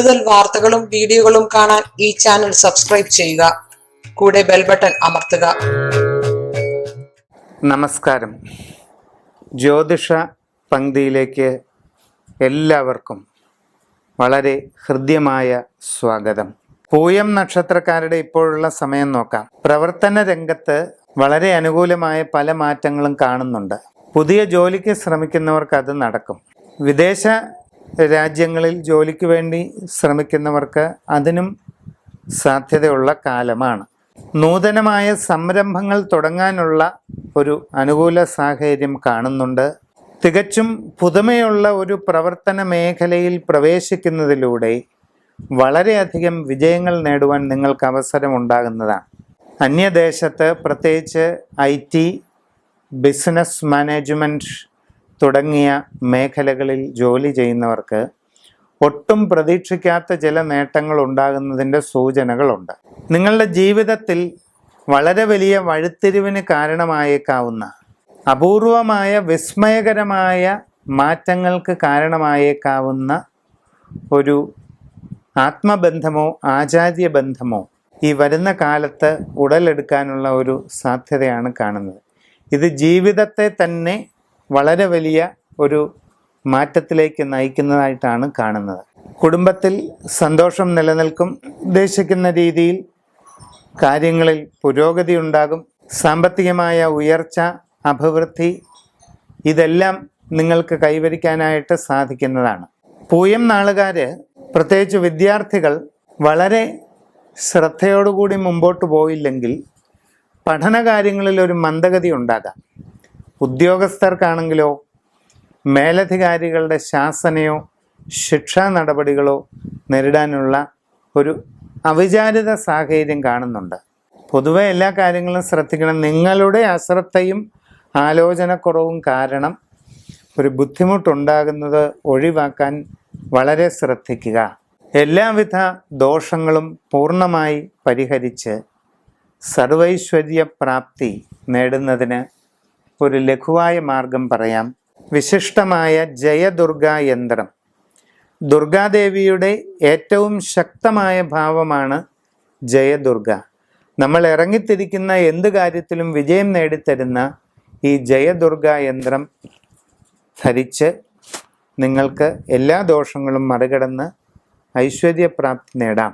കൂടുതൽ വാർത്തകളും വീഡിയോകളും കാണാൻ ഈ ചാനൽ സബ്സ്ക്രൈബ് ചെയ്യുക. കൂടെ ബെൽ ബട്ടൺ അമർത്തുക. നമസ്കാരം. ജ്യോതിഷ പങ്ക്തിയിലേക്ക് എല്ലാവർക്കും വളരെ ഹൃദ്യമായ സ്വാഗതം. പൂയം നക്ഷത്രക്കാരുടെ ഇപ്പോഴുള്ള സമയം നോക്കാം. പ്രവർത്തന രംഗത്ത് വളരെ അനുകൂലമായ പല മാറ്റങ്ങളും കാണുന്നുണ്ട്. പുതിയ ജോലിക്ക് ശ്രമിക്കുന്നവർക്ക് അത് നടക്കും. വിദേശ രാജ്യങ്ങളിൽ ജോലിക്ക് വേണ്ടി ശ്രമിക്കുന്നവർക്ക് അതിനും സാധ്യതയുള്ള കാലമാണ്. നൂതനമായ സംരംഭങ്ങൾ തുടങ്ങാനുള്ള ഒരു അനുകൂല സാഹചര്യം കാണുന്നുണ്ട്. തികച്ചും പുതുമയുള്ള ഒരു പ്രവർത്തന മേഖലയിൽ പ്രവേശിക്കുന്നതിലൂടെ വളരെയധികം വിജയങ്ങൾ നേടുവാൻ നിങ്ങൾക്ക് അവസരമുണ്ടാകുന്നതാണ്. അന്യദേശത്ത് പ്രത്യേകിച്ച് ഐ ടി ബിസിനസ് മാനേജ്മെന്റ് തുടങ്ങിയ മേഖലകളിൽ ജോലി ചെയ്യുന്നവർക്ക് ഒട്ടും പ്രതീക്ഷിക്കാത്ത ചില നേട്ടങ്ങൾ ഉണ്ടാകുന്നതിന്റെ സൂചനകളുണ്ട്. നിങ്ങളുടെ ജീവിതത്തിൽ വളരെ വലിയ വഴുത്തിരിവിന് കാരണമായേക്കാവുന്ന അപൂർവമായ വിസ്മയകരമായ മാറ്റങ്ങൾക്ക് കാരണമായേക്കാവുന്ന ഒരു ആത്മബന്ധമോ ആചാര്യ ബന്ധമോ ഈ വരുന്ന കാലത്ത് ഉടലെടുക്കാനുള്ള ഒരു സാധ്യതയാണ് കാണുന്നത്. ഇത് ജീവിതത്തെ തന്നെ വളരെ വലിയ ഒരു മാറ്റത്തിലേക്ക് നയിക്കുന്നതായിട്ടാണ് കാണുന്നത്. കുടുംബത്തിൽ സന്തോഷം നിലനിൽക്കും ഉദ്ദേശിക്കുന്ന രീതിയിൽ കാര്യങ്ങളിൽ പുരോഗതി ഉണ്ടാകും സാമ്പത്തികമായ ഉയർച്ച അഭിവൃദ്ധി ഇതെല്ലാം നിങ്ങൾക്ക് കൈവരിക്കാനായിട്ട് സാധിക്കുന്നതാണ്. പൂയം നാളുകാർ പ്രത്യേകിച്ച് വിദ്യാർത്ഥികൾ വളരെ ശ്രദ്ധയോടുകൂടി മുമ്പോട്ട് പോയില്ലെങ്കിൽ പഠനകാര്യങ്ങളിൽ ഒരു മന്ദഗതി ഉണ്ടാകാം. ഉദ്യോഗസ്ഥർക്കാണെങ്കിലോ മേലധികാരികളുടെ ശാസനയോ ശിക്ഷാ നടപടികളോ നേരിടാനുള്ള ഒരു അവിചാരിത സാഹചര്യം കാണുന്നുണ്ട്. പൊതുവെ എല്ലാ കാര്യങ്ങളും ശ്രദ്ധിക്കണം. നിങ്ങളുടെ അശ്രദ്ധയും ആലോചനക്കുറവും കാരണം ഒരു ബുദ്ധിമുട്ടുണ്ടാകുന്നത് ഒഴിവാക്കാൻ വളരെ ശ്രദ്ധിക്കുക. എല്ലാവിധ ദോഷങ്ങളും പൂർണമായി പരിഹരിച്ച് സർവൈശ്വര്യ പ്രാപ്തി നേടുന്നതിന് ഒരു ലഘുവായ മാർഗം പറയാം. വിശിഷ്ടമായ ജയദുർഗ യന്ത്രം. ദുർഗാദേവിയുടെ ഏറ്റവും ശക്തമായ ഭാവമാണ് ജയദുർഗ. നമ്മൾ ഇറങ്ങിത്തിരിക്കുന്ന എന്ത് കാര്യത്തിലും വിജയം നേടിത്തരുന്ന ഈ ജയദുർഗ യന്ത്രം ധരിച്ച് നിങ്ങൾക്ക് എല്ലാ ദോഷങ്ങളും മറികടന്ന് ഐശ്വര്യപ്രാപ്തി നേടാം.